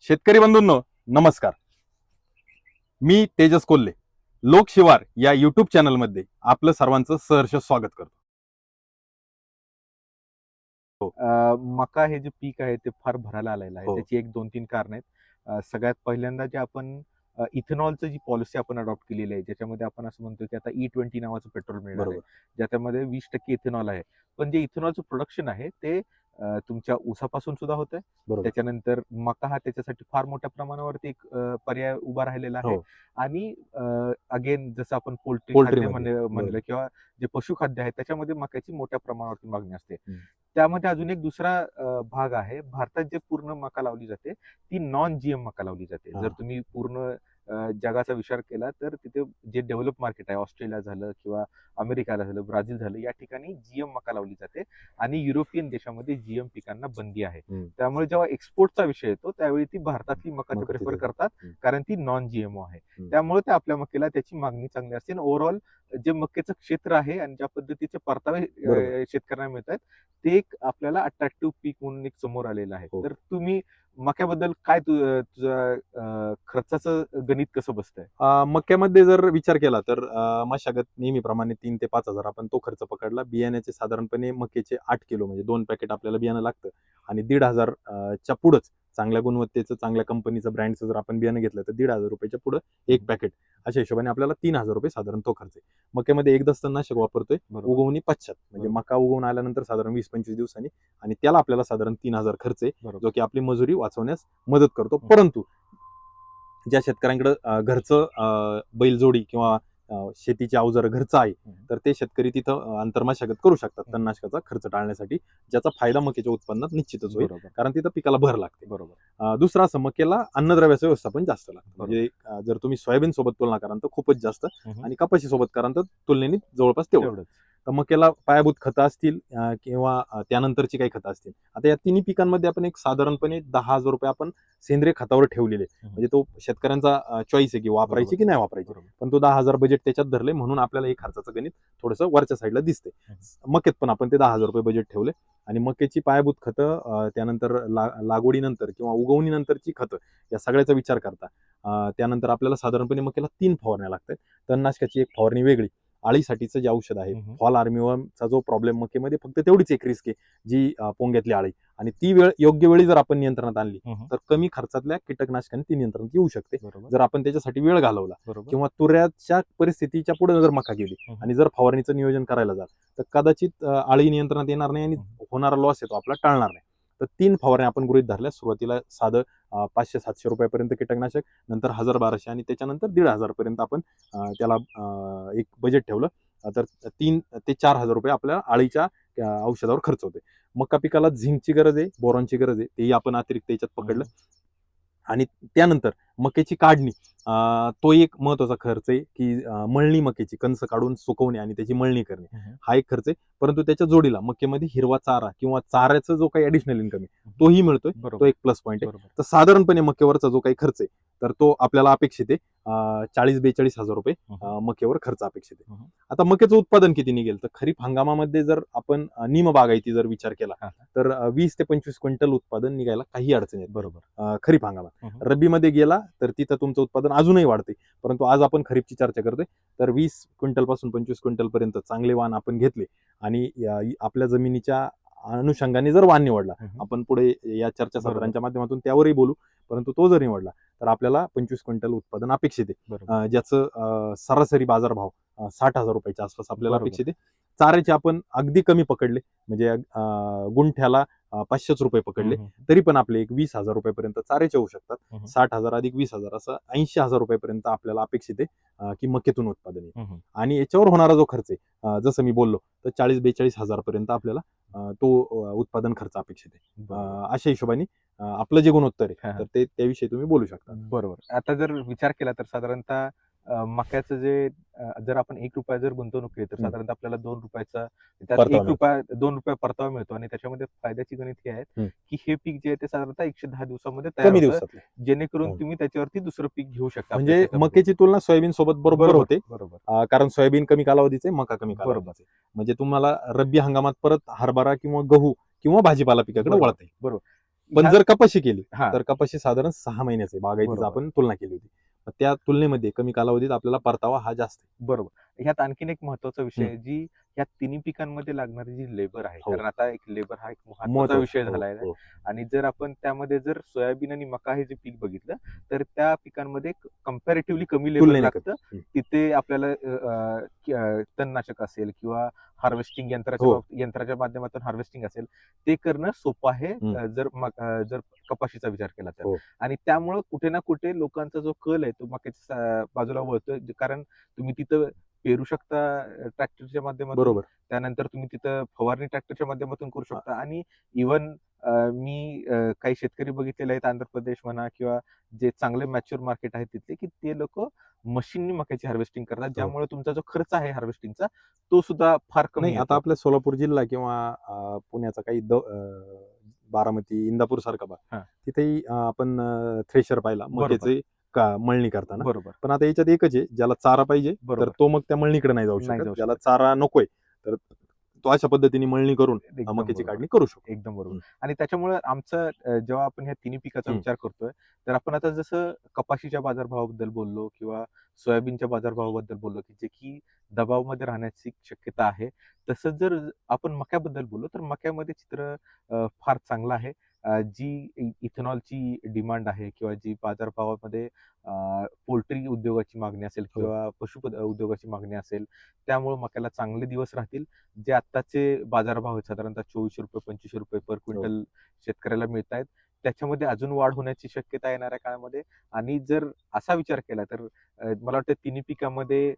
शेतकरी बंधूंनो नमस्कार. मी तेजस कोल्हे. लोकशिवार या युट्यूब चॅनलमध्ये आपलं सर्वांचं सहर्ष स्वागत करतो. अ, मका हे जे पीक आहे ते फार भरायला आलेलं आहे. हो. त्याची एक दोन तीन कारण आहेत. अ, सगळ्यात पहिल्यांदा जे आपण इथेनॉलचं जी पॉलिसी आपण अडॉप्ट केलेली आहे ज्याच्यामध्ये आपण असं म्हणतो की आता ई ट्वेंटी नावाचं पेट्रोल मिळणार आहे ज्याच्यामध्ये वीस टक्के इथेनॉल आहे. पण जे इथेनॉलचं प्रोडक्शन आहे ते तुमच्या ऊसापासून सुद्धा होतंय. बरोबर. त्याच्यानंतर मका हा त्याच्यासाठी फार मोठ्या प्रमाणावरती एक पर्याय उभा राहिलेला आहे. हो. आणि अगेन जसं आपण पोल्ट्री म्हणलं. किंवा जे पशुखाद्य आहे त्याच्यामध्ये मक्याची मोठ्या प्रमाणावरती मागणी असते. त्यामध्ये अजून एक दुसरा भाग आहे भारतात जे पूर्ण मका लावली जाते ती नॉन जीएम मका लावली जाते. जर तुम्ही पूर्ण जगाचा विचार केला तर तिथे जे डेव्हलप मार्केट आहे ऑस्ट्रेलिया झालं किंवा अमेरिकाला झालं ब्राझील झालं या ठिकाणी जीएम मका लावली जाते आणि युरोपियन देशामध्ये जीएम पिकांना बंदी आहे. त्यामुळे जेव्हा एक्सपोर्टचा विषय येतो त्यावेळी ती भारतातली मका प्रिफर करतात. कारण ती नॉन जीएमओ आहे. त्यामुळे ते आपल्या मक्याला त्याची मागणी चांगली असते आणि ओव्हरऑल जे मक्याचं क्षेत्र आहे आणि ज्या पद्धतीचे परतावे. शेतकऱ्यांना मिळत आहेत ते एक आपल्याला अट्रॅक्टिव्ह पीक म्हणून एक समोर आलेलं आहे हो. तर तुम्ही मक्याबद्दल काय तु- अ, तुझं अ, खर्चाचं गणित कसं बसतंय मक्यामध्ये जर विचार केला तर मशागत नेहमीप्रमाणे तीन ते पाच हजार आपण तो खर्च पकडला बियाण्याचे साधारणपणे मक्याचे आठ किलो म्हणजे दोन पॅकेट आपल्याला बियाणं लागतं आणि दीड हजार अं, च्या पुढंच चांगल्या गुणवत्तेचं चांगल्या कंपनीचं ब्रँडचं जर आपण बियाणं घेतलं तर दीड हजार रुपयाच्या पुढं एक पॅकेट अशा हिशोबाने आपल्याला तीन हजार रुपये साधारण तो खर्च आहे मक्यामध्ये एक दस्तनाशक वापरतोय उगवणी पश्चात म्हणजे. मका उगवून आल्यानंतर साधारण वीस पंचवीस दिवसांनी आणि त्याला आपल्याला साधारण तीन हजार खर्च आहे. जो की आपली मजुरी वाचवण्यास मदत करतो हं. परंतु ज्या शेतकऱ्यांकडे घरचं बैलजोडी किंवा शेतीची अवजार घरचं आहे. तर ते शेतकरी तिथं अं, आंतरमशागत करू शकतात. तणनाशकाचा खर्च टाळण्यासाठी ज्याचा फायदा मक्याच्या उत्पन्नात निश्चितच होईल कारण तिथं पिकाला भर लागते बरोबर दुसरं असं मक्याला अन्नद्रव्याचं व्यवस्थापन जास्त लागतं. म्हणजे जर तुम्ही सोयाबीन सोबत तुलना कराल तर खूपच जास्त. आणि कपाशी सोबत कराल तर तुलनेने जवळपास तेवढं तर मक्याला पायाभूत खतं असतील किंवा त्यानंतरची काही खतं असतील आता या तिन्ही पिकांमध्ये आपण एक साधारणपणे दहा हजार रुपये आपण सेंद्रिय खतावर ठेवलेले. म्हणजे तो शेतकऱ्यांचा चॉईस आहे की वापरायची. की नाही वापरायची पण तो दहा हजार बजेट त्याच्यात धरले म्हणून आपल्याला हे खर्चाचं गणित थोडंसं वरच्या साईडला दिसते मकेत पण आपण ते दहा हजार रुपये बजेट ठेवले. आणि मकेची पायाभूत खतं त्यानंतर ला लागवडीनंतर किंवा उगवणीनंतरची खतं या सगळ्याचा विचार करता. त्यानंतर आपल्याला साधारणपणे मकेला तीन फवारण्या लागतात तणनाशकाची एक फवारणी वेगळी. आळीसाठीचं जे औषध आहे. फॉल आर्मीवर्मचा जो प्रॉब्लेम मक्यामध्ये फक्त तेवढीच एक रिस्क आहे जी पोंग्यातली आळी आणि ती वेळ योग्य वेळी जर आपण नियंत्रणात आणली. तर कमी खर्चातल्या कीटकनाशकांनी ती नियंत्रणात येऊ शकते जर आपण त्याच्यासाठी वेळ घालवला किंवा तुऱ्याच्या परिस्थितीच्या पुढे जर मका गेली. आणि जर फवारणीचं नियोजन करायला जाल तर कदाचित आळी नियंत्रणात येणार नाही आणि. होणारा लॉस येतो आपला टाळणार नाही तर तीन फवारण्या आपण गृहीत धरल्या. सुरुवातीला साधं पाचशे सातशे रुपयापर्यंत कीटकनाशक नंतर हजार बाराशे आणि त्याच्यानंतर दीड हजार पर्यंत आपण त्याला एक बजेट ठेवलं. तर तीन ते चार हजार रुपये आपल्या आळीच्या औषधावर खर्च होते मका पिकाला झिंकची गरज आहे बोरॉनची गरज आहे तेही आपण अतिरिक्त याच्यात पकडलं. आणि त्यानंतर मक्याची काढणी. तो एक महत्त्वाचा खर्च आहे की मळणी मक्याची कणस काढून सुकवणे आणि त्याची मळणी करणे. हा एक खर्च आहे. परंतु त्याच्या जोडीला मक्यामध्ये हिरवा चारा किंवा चाऱ्याचा जो काही ऍडिशनल इन्कम आहे तोही मिळतोय. तो एक प्लस पॉईंट आहे. बरोबर. तर साधारणपणे मक्यावरचा जो काही खर्च आहे तर तो आपल्याला अपेक्षित आहे चाळीस बेचाळीस हजार रुपये मक्यावर खर्च अपेक्षित आहे. आता मक्याचं उत्पादन किती निघेल? तर खरीप हंगामामध्ये जर आपण निम बागायती जर विचार केला. तर वीस ते पंचवीस क्विंटल उत्पादन निघायला काही अडचण येत बरोबर. खरीप हंगामात. रब्बीमध्ये गेला तर तिथं तुमचं उत्पादन अजूनही वाढते परंतु आज आपण खरीपची चर्चा करतोय. तर वीस क्विंटलपासून पंचवीस क्विंटल पर्यंत चांगले वाण आपण घेतले आणि आपल्या जमिनीच्या अनुषंगाने जर वाण निवडला. आपण पुढे या चर्चासत्रांच्या माध्यमातून त्यावरही बोलू. परंतु तो जर निवडला तर आपल्याला पंचवीस क्विंटल उत्पादन अपेक्षित आहे. ज्याचं सरासरी बाजारभाव साठ हजार रुपयाच्या आसपास आपल्याला. अपेक्षित आहे. चाऱ्याचे आपण अगदी कमी पकडले. म्हणजे गुंठ्याला पाचशेच रुपये पकडले. तरी पण आपले एक वीस हजार रुपयापर्यंत चाऱ्याचे होऊ शकतात. साठ हजार अधिक वीस हजार असं ऐंशी हजार रुपयापर्यंत आपल्याला अपेक्षित आहे की मक्यातून उत्पादन येईल. आणि याच्यावर होणारा जो खर्च आहे जसं मी बोललो तर चाळीस बेचाळीस हजार पर्यंत आपल्याला तो उत्पादन खर्च अपेक्षित आहे अशा हिशोबाने आपलं जे गुणोत्तर आहे. तर ते त्याविषयी तुम्ही बोलू शकता बरोबर आता जर विचार केला तर साधारणतः मक्याचं जे जर आपण एक रुपया जर गुंतवणूक केली तर. साधारणतः आपल्याला दोन रुपयाचा त्यात एक रुपया दोन रुपये परतावा मिळतो आणि त्याच्यामध्ये फायद्याची गणित हे हम्म. की हे पीक जे आहे ते साधारणतः एकशे दहा दिवसामध्ये तयार होतं, जेणेकरून हो. तुम्ही त्याच्यावरती दुसरं पीक घेऊ शकता म्हणजे. मक्याची तुलना सोयाबीन सोबत बरोबर होते बरोबर कारण सोयाबीन कमी कालावधीचे मका कमी बरोबर. कालावधीचे म्हणजे तुम्हाला रब्बी हंगामात परत हरभरा किंवा गहू किंवा भाजीपाला पिकाकडे बरोबर. वळता येईल पण ह्या- जर कपाशी केली. तर कपाशी साधारण सहा महिन्याचे बागायतीचा बरोबर. आपण तुलना केली होती त्या तुलनेमध्ये कमी कालावधीत आपल्याला परतावा हा जास्त बरोबर. ह्यात आणखीन एक महत्त्वाचा विषय. आहे जी ह्या तिन्ही पिकांमध्ये लागणारी जी लेबर आहे हो. कारण आता एक लेबर हा एक महत्त्वाचा. विषय हो, झाला आहे हो. आणि जर आपण त्यामध्ये जर सोयाबीन आणि मका हे जे पीक बघितलं तर त्या पिकांमध्ये कम्पॅरेटिव्हली कमी लेबर लागतं. तिथे आपल्याला तणनाशक असेल किंवा हार्वेस्टिंग यंत्राच्या यंत्राच्या माध्यमातून हार्वेस्टिंग असेल ते करणं सोपं आहे जर जर कपाशीचा विचार केला तर. आणि त्यामुळं कुठे ना कुठे लोकांचा जो कल आहे तो मक्याच्या बाजूला वळतोय कारण तुम्ही तिथं पेरू शकता ट्रॅक्टरच्या माध्यमातून. बरोबर. त्यानंतर तुम्ही तिथं फवारणी ट्रॅक्टरच्या माध्यमातून करू शकता. आणि इवन मी काही शेतकरी बघितलेले आहेत आंध्र प्रदेश म्हणा किंवा जे चांगले मॅच्युअर मार्केट आहेत तिथले की ते लोक मशीननी मक्याची हार्वेस्टिंग करतात. ज्यामुळे तुमचा जो खर्च आहे हार्वेस्टिंगचा तो सुद्धा फार कमी. आता आपल्या सोलापूर जिल्हा किंवा पुण्याचा काही बारामती इंदापूर सारखा भाग हा. तिथेही आपण थ्रेशर पाहिला. मक्याचे का मळणी करताना बरोबर पण आता याच्यात एकच आहे ज्याला चारा पाहिजे तर बरोबर. तो मग त्या मळणीकडे नाही जाऊ नाही शकत जाऊ ज्याला चारा नकोय तर तो अशा पद्धतीने मळणी करून एकदम मक्याची बरोबर. काढणी करू शकतो एकदम बरोबर हम्म. आणि त्याच्यामुळे आमचं अ, जेव्हा आपण ह्या तिन्ही पिकाचा हम्म. विचार करतोय तर आपण आता जसं कपाशीच्या बाजारभावाबद्दल बोललो किंवा सोयाबीनच्या बाजारभावाबद्दल बोललो की जे की दबावमध्ये राहण्याची शक्यता आहे तसंच जर आपण मक्याबद्दल बोललो तर मक्यामध्ये चित्र अ, फार चांगलं आहे जी इथेनॉलची डिमांड आहे किंवा जी बाजारभावामध्ये पोल्ट्री उद्योगाची मागणी असेल हो. किंवा पशु उद्योगाची मागणी असेल त्यामुळे मक्याला चांगले दिवस राहतील. जे आत्ताचे बाजारभाव आहेत साधारणतः चोवीसशे रुपये पंचवीसशे रुपये पर क्विंटल शेतकऱ्याला मिळत आहेत त्याच्यामध्ये अजून वाढ होण्याची शक्यता येणाऱ्या काळामध्ये आणि जर असा विचार केला तर मला वाटतं तिन्ही पिकामध्ये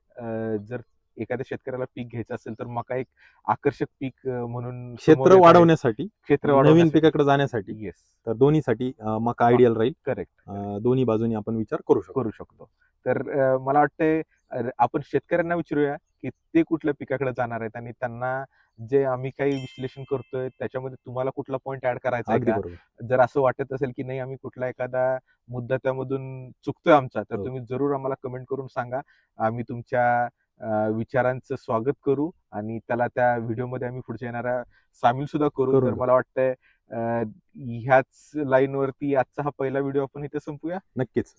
जर एखाद्या शेतकऱ्याला पीक घ्यायचं असेल तर मका एक आकर्षक पीक म्हणून क्षेत्र. वाढवण्यासाठी क्षेत्र नवीन पिकाकडे जाण्यासाठी. येस तर दोन्हीसाठी मका आयडियल राहील. करेक्ट दोन्ही बाजूनी आपण विचार करू शकतो. करू शकतो. तर मला वाटतंय आपण शेतकऱ्यांना विचारूया की ते कुठल्या पिकाकडे जाणार आहेत आणि त्यांना जे आम्ही काही विश्लेषण करतोय त्याच्यामध्ये तुम्हाला कुठला पॉईंट ऍड करायचा आहे जर असं वाटत असेल की नाही आम्ही कुठला एखादा मुद्दा त्यामधून चुकतोय आमचा तर हो. तुम्ही जरूर आम्हाला कमेंट करून सांगा. आम्ही तुमच्या विचारांचं स्वागत करू आणि त्याला त्या व्हिडिओमध्ये आम्ही पुढच्या येणाऱ्या सामील सुद्धा करू. तर. मला वाटतंय ह्याच लाईन वरती आजचा हा पहिला व्हिडिओ आपण इथे संपूया. नक्कीच.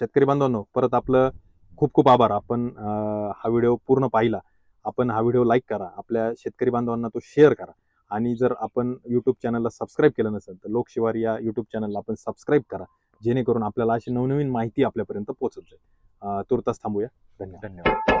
शेतकरी बांधवांनो परत आपलं खूप खूप आभार. आपण हा व्हिडिओ पूर्ण पाहिला. आपण हा व्हिडिओ लाईक करा. आपल्या शेतकरी बांधवांना तो शेअर करा. आणि जर आपण युट्यूब चॅनलला सबस्क्राईब केलं नसेल तर लोकशिवार या युट्यूब चॅनलला आपण सबस्क्राईब करा. जेणेकरून आपल्याला अशी नवनवीन माहिती आपल्यापर्यंत पोहोचत जाईल. तुर्तास थांबूया. धन्यवाद. धन्यवाद.